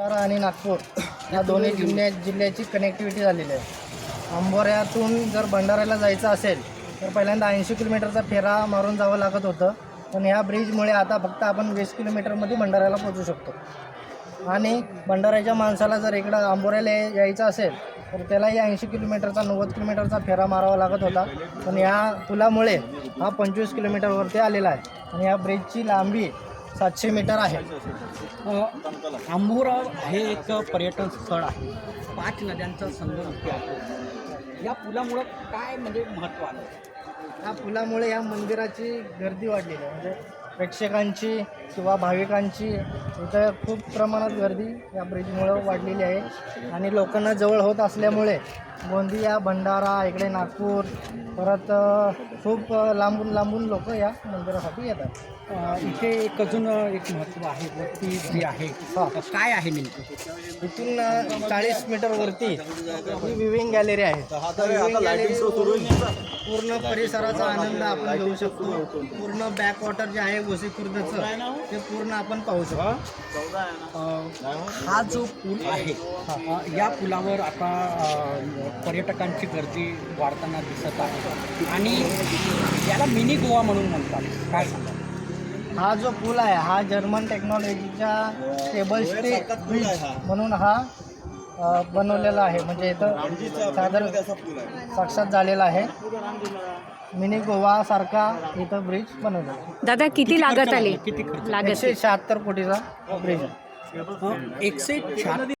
सातारा आणि नागपूर या दोन्ही जिल्ह्या जिल्ह्याची कनेक्टिव्हिटी झालेली आहे. अंबोऱ्यातून जर भंडाऱ्याला जायचं असेल तर पहिल्यांदा ऐंशी किलोमीटरचा फेरा मारून जावं लागत होतं. पण ह्या ब्रिजमुळे आता फक्त आपण वीस किलोमीटरमध्ये भंडाऱ्याला पोहोचू शकतो. आणि भंडाऱ्याच्या माणसाला जर इकडं आंबोऱ्याला यायचं असेल तर त्यालाही ऐंशी किलोमीटरचा नव्वद किलोमीटरचा फेरा मारावा लागत होता. पण ह्या पुलामुळे हा पंचवीस किलोमीटरवरती आलेला आहे. आणि या ब्रिजची लांबी सातशे मीटर आहे. आंबोराव हे एक पर्यटन स्थळ आहे. पाच नद्यांचा संगम आहे. या पुलामुळं काय म्हणजे महत्त्व आलं या पुलामुळे या मंदिराची गर्दी वाढलेली आहे. म्हणजे प्रेक्षकांची किंवा भाविकांची इथं खूप प्रमाणात गर्दी या ब्रिजमुळं वाढलेली आहे. आणि लोकांना जवळ होत असल्यामुळे गोंदिया भंडारा इकडे नागपूर परत खूप लांबून लांबून लोक या मंदिरासाठी येतात. इथे एक अजून एक महत्त्व आहे वरती जी आहे हा. काय आहे नेमकं? इथून चाळीस मीटर वरती ही विविंग गॅलरी आहे. पूर्ण परिसराचा आनंद आपण घेऊ शकतो. पूर्ण बॅक वॉटर जे आहे गोसी खुर्दचं ते पूर्ण आपण पाहू शकतो. हा जो पूल आहे या पुलावर आता पर्यटकांची गर्दी वाढताना दिसत आहे. आणि याला मिनी गोवा म्हणून म्हणतात. काय सांगा हा जो पूल आहे हा जर्मन टेक्नॉलॉजीच्या टेबल स्टे म्हणून हा बनवलेला आहे. म्हणजे इथं साधारण साक्षात झालेला आहे. मिनी गोवा सारखा इथं ब्रिज बनवलेला आहे. दादा किती लागत आली? लागत एकशे शहात्तर कोटीचा ब्रिज आहे. एकशे छात